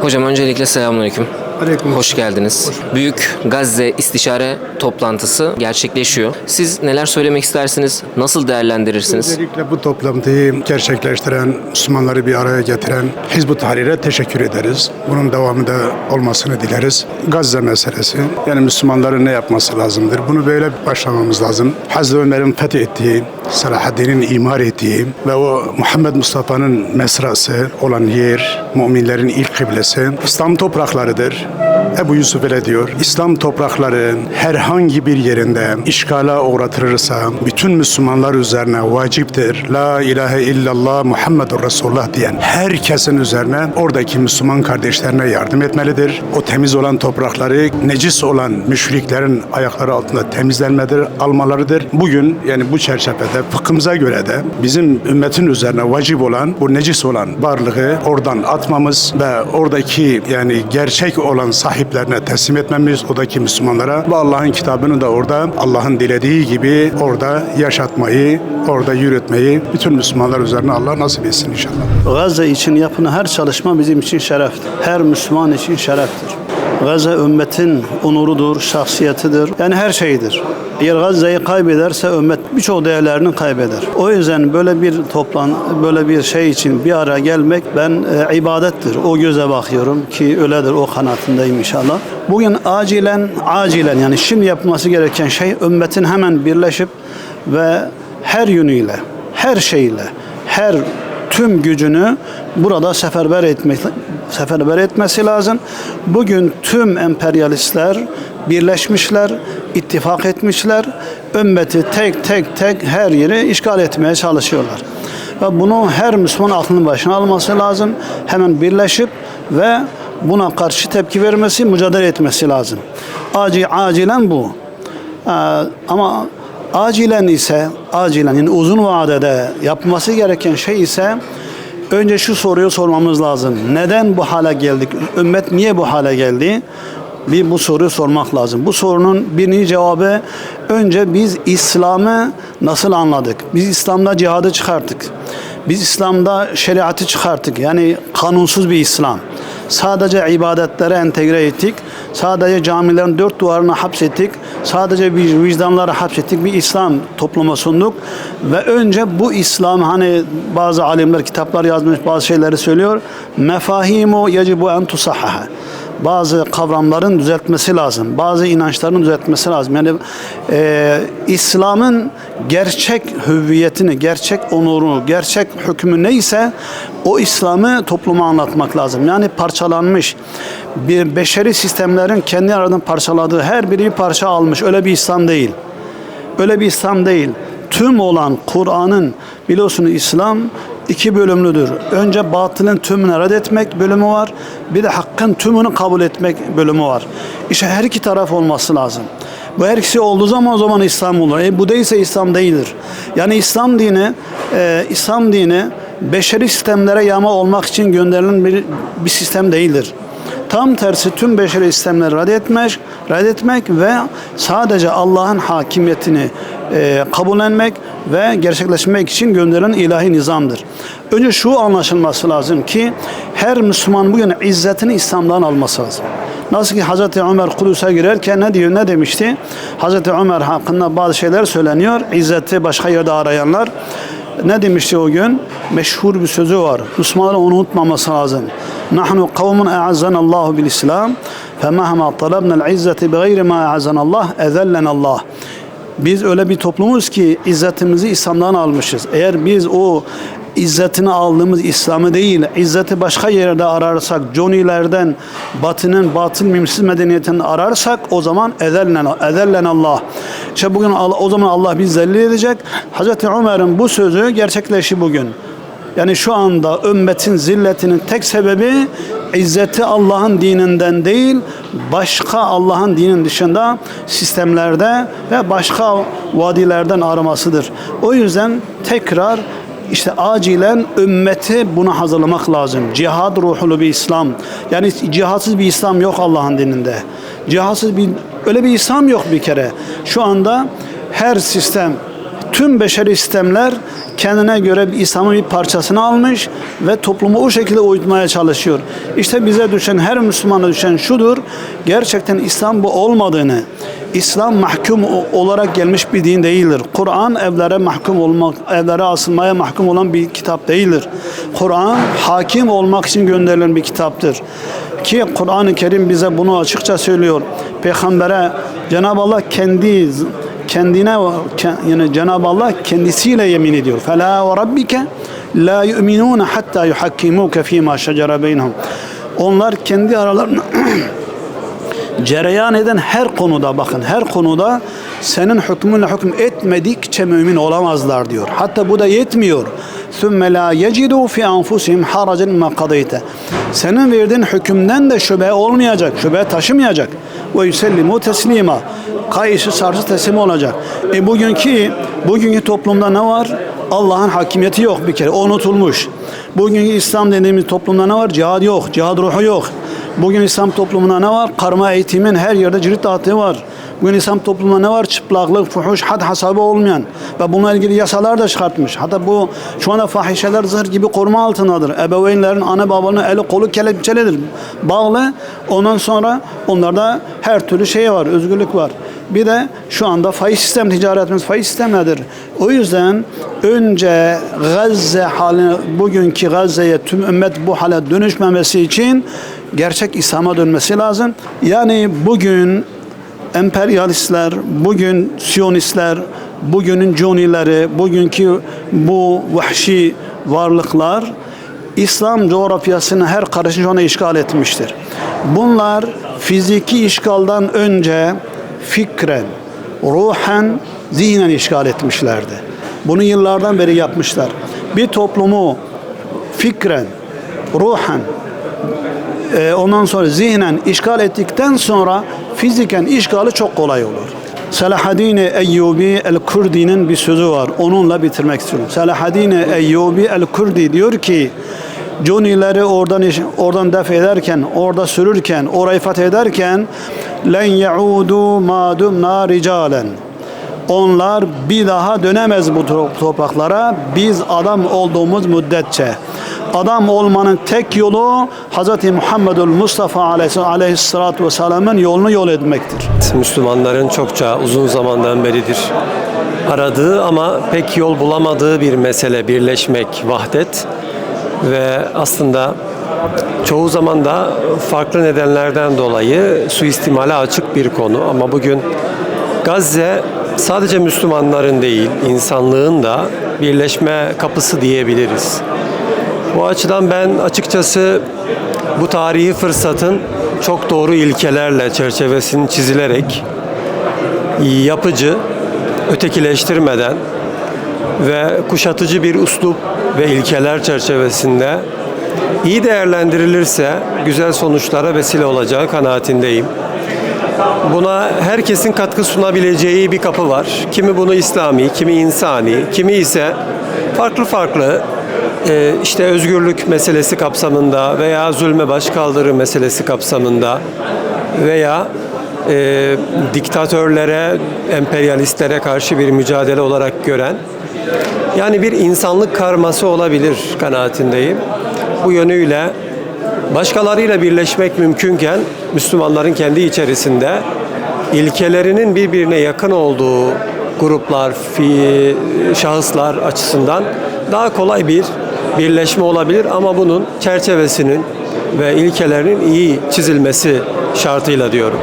Hocam öncelikle selamünaleyküm. Aleyküm. Hoş geldiniz. Büyük Gazze istişare toplantısı gerçekleşiyor. Siz neler söylemek istersiniz? Nasıl değerlendirirsiniz? Öncelikle bu toplantıyı gerçekleştiren, Müslümanları bir araya getiren Hizb-ut Tahrir'e teşekkür ederiz. Bunun devamı da olmasını dileriz. Gazze meselesi, yani Müslümanların ne yapması lazımdır? Bunu böyle başlamamız lazım. Hazreti Ömer'in fethettiği, Selahaddin'in imar ettiği ve o Muhammed Mustafa'nın mesrası olan yer, müminlerin ilk kıblesi, İslam topraklarıdır. Ebu Yusuf öyle diyor. İslam toprakları herhangi bir yerinde işgala uğratılırsa bütün Müslümanlar üzerine vaciptir. La ilahe illallah Muhammedur Resulullah diyen herkesin üzerine oradaki Müslüman kardeşlerine yardım etmelidir. O temiz olan toprakları necis olan müşriklerin ayakları altında temizlenmedir, almalarıdır. Bugün yani bu çerçevede fıkhımıza göre de bizim ümmetin üzerine vacip olan bu necis olan varlığı oradan atmamız ve oradaki yani gerçek olan sahiplerine teslim etmemiz, oradaki Müslümanlara ve Allah'ın kitabını da orada Allah'ın dilediği gibi orada yaşatmayı, orada yürütmeyi bütün Müslümanlar üzerine Allah nasip etsin inşallah. Gazze için yapılan her çalışma bizim için şereftir. Her Müslüman için şereftir. Gazze ümmetin onurudur, şahsiyetidir. Yani her şeyidir. Eğer Gazze'yi kaybederse ümmet birçok değerlerini kaybeder. O yüzden böyle bir toplan, böyle bir şey için bir araya gelmek ben e, ibadettir. O göze bakıyorum ki öyledir. O kanaatindeyim inşallah. Bugün acilen, acilen yani şimdi yapılması gereken şey ümmetin hemen birleşip ve her yönüyle, her şeyle, her tüm gücünü burada seferber etmek seferber etmesi lazım. Bugün tüm emperyalistler birleşmişler, ittifak etmişler. Ümmeti tek tek tek her yeri işgal etmeye çalışıyorlar. Ve bunu her Müslüman aklının başına alması lazım. Hemen birleşip ve buna karşı tepki vermesi, mücadele etmesi lazım. Acil, acilen bu. Ee, ama acilen ise, acilen yani uzun vadede yapması gereken şey ise önce şu soruyu sormamız lazım. Neden bu hale geldik? Ümmet niye bu hale geldi? Bir bu soruyu sormak lazım. Bu sorunun birinci cevabı önce biz İslam'ı nasıl anladık? Biz İslam'da cihadı çıkarttık. Biz İslam'da şeriatı çıkarttık. Yani kanunsuz bir İslam. Sadece ibadetlere entegre ettik. Sadece camilerin dört duvarına hapsettik. Sadece bir vicdanlara hapsettik. Bir İslam topluma sunduk. Ve önce bu İslam hani bazı alimler kitaplar yazmış bazı şeyleri söylüyor. Mefahimu yecibu en tusahhaha bazı kavramların düzeltmesi lazım. Bazı inançların düzeltmesi lazım. Yani e, İslam'ın gerçek hüviyetini, gerçek onuru, gerçek hükmü neyse o İslam'ı topluma anlatmak lazım. Yani parçalanmış bir beşeri sistemlerin kendi aradan parçaladığı her biri bir parça almış. Öyle bir İslam değil. Öyle bir İslam değil. Tüm olan Kur'an'ın biliyorsunuz İslam iki bölümlüdür. Önce batılın tümünü reddetmek bölümü var. Bir de hakkın tümünü kabul etmek bölümü var. İşte her iki taraf olması lazım. Bu her ikisi olduğu zaman o zaman İslam olur. E, bu değilse İslam değildir. Yani İslam dini, e, İslam dini beşeri sistemlere yama olmak için gönderilen bir, bir sistem değildir. Tam tersi tüm beşeri sistemleri reddetmek, reddetmek ve sadece Allah'ın hakimiyetini e, kabullenmek ve gerçekleşmek için gönderilen ilahi nizamdır. Önce şu anlaşılması lazım ki her Müslüman bugün izzetini İslam'dan alması lazım. Nasıl ki Hz. Ömer Kudüs'e girerken ne diyor, ne demişti? Hz. Ömer hakkında bazı şeyler söyleniyor. İzzeti başka yerde arayanlar ne demişti o gün? Meşhur bir sözü var. Müslümanların onu unutmaması lazım. Nahnu kavmun e'azzana Allahu bil İslam femahma talabna el izzeti bi gayri ma e'azzana Allah ezellena Allah. Biz öyle bir toplumuz ki izzetimizi İslam'dan almışız. Eğer biz o izzetini aldığımız İslam'ı değil, izzeti başka yerde ararsak, Johnny'lerden, batının, batıl mimsiz medeniyetinden ararsak o zaman ezellen, ezellen Allah. İşte bugün o zaman Allah bizi zelil edecek. Hazreti Ömer'in bu sözü gerçekleşi bugün. Yani şu anda ümmetin zilletinin tek sebebi izzeti Allah'ın dininden değil, başka Allah'ın dinin dışında sistemlerde ve başka vadilerden aramasıdır. O yüzden tekrar işte acilen ümmeti buna hazırlamak lazım. Cihad ruhlu bir İslam. Yani cihadsız bir İslam yok Allah'ın dininde. Cihadsız bir öyle bir İslam yok bir kere. Şu anda her sistem tüm beşeri sistemler kendine göre İslam'ın bir parçasını almış ve toplumu o şekilde uyutmaya çalışıyor. İşte bize düşen, her Müslümana düşen şudur, gerçekten İslam bu olmadığını, İslam mahkum olarak gelmiş bir din değildir. Kur'an evlere mahkum olmak, evlere asılmaya mahkum olan bir kitap değildir. Kur'an hakim olmak için gönderilen bir kitaptır. Ki Kur'an-ı Kerim bize bunu açıkça söylüyor. Peygambere Cenab-ı Allah kendi kendine yani Cenab-ı Allah kendisiyle yemin ediyor. Fela ve rabbike la yu'minun hatta yuhakkimuke fima şecere beynehum. Onlar kendi aralarında cereyan eden her konuda bakın her konuda senin hükmünle hüküm etmedikçe mümin olamazlar diyor. Hatta bu da yetmiyor. ثُمَّ لَا يَجِدُوا فِي أَنْفُسِهِمْ حَرَجًا مَا قَضَيْتَ Senin verdiğin hükümden de şüphe olmayacak, şüphe taşımayacak. وَيُسَلِّمُوا تَسْلِيمًا Kayışı sarsı teslim olacak. E bugünkü, bugünkü toplumda ne var? Allah'ın hakimiyeti yok bir kere, o unutulmuş. Bugünkü İslam dediğimiz toplumda ne var? Cihad yok, cihad ruhu yok. Bugün İslam toplumunda ne var? Karma eğitimin her yerde cirit dağıtığı var. Bugün İslam toplumunda ne var? Çıplaklık, fuhuş, had hesabı olmayan ve bununla ilgili yasalar da çıkartmış. Hatta bu şu anda fahişeler zırh gibi koruma altındadır. Ebeveynlerin, anne babanın eli kolu kelepçelidir. Bağlı. Ondan sonra onlarda her türlü şey var, özgürlük var. Bir de şu anda faiz sistem, ticaretimiz faiz sistemidir. O yüzden önce Gazze haline, bugünkü Gazze'ye tüm ümmet bu hale dönüşmemesi için gerçek İslam'a dönmesi lazım. Yani bugün emperyalistler, bugün Siyonistler, bugünün Cunileri, bugünkü bu vahşi varlıklar İslam coğrafyasını her karışın ona işgal etmiştir. Bunlar fiziki işgaldan önce fikren, ruhen, zihnen işgal etmişlerdi. Bunu yıllardan beri yapmışlar. Bir toplumu fikren, ruhen, e, ondan sonra zihnen işgal ettikten sonra fiziken işgali çok kolay olur. Selahaddin Eyyubi el-Kurdi'nin bir sözü var. Onunla bitirmek istiyorum. Selahaddin Eyyubi el-Kurdi diyor ki Cunileri oradan oradan def ederken, orada sürürken, orayı fethederken len yaudu ma dumna ricalen. Onlar bir daha dönemez bu to- topraklara biz adam olduğumuz müddetçe. Adam olmanın tek yolu Hz. Muhammedül Mustafa aleyhis- aleyhissalatu vesselamın yolunu yol etmektir. Müslümanların çokça uzun zamandan beridir aradığı ama pek yol bulamadığı bir mesele birleşmek, vahdet ve aslında çoğu zaman da farklı nedenlerden dolayı suistimale açık bir konu ama bugün Gazze sadece Müslümanların değil, insanlığın da birleşme kapısı diyebiliriz. Bu açıdan ben açıkçası bu tarihi fırsatın çok doğru ilkelerle çerçevesinin çizilerek yapıcı, ötekileştirmeden ve kuşatıcı bir uslup ve ilkeler çerçevesinde iyi değerlendirilirse güzel sonuçlara vesile olacağı kanaatindeyim. Buna herkesin katkı sunabileceği bir kapı var. Kimi bunu İslami, kimi insani, kimi ise farklı farklı işte özgürlük meselesi kapsamında veya zulme baş kaldırı meselesi kapsamında veya e, diktatörlere, emperyalistlere karşı bir mücadele olarak gören yani bir insanlık karması olabilir kanaatindeyim. Bu yönüyle başkalarıyla birleşmek mümkünken Müslümanların kendi içerisinde ilkelerinin birbirine yakın olduğu gruplar, fi, şahıslar açısından daha kolay bir birleşme olabilir ama bunun çerçevesinin ve ilkelerinin iyi çizilmesi şartıyla diyorum.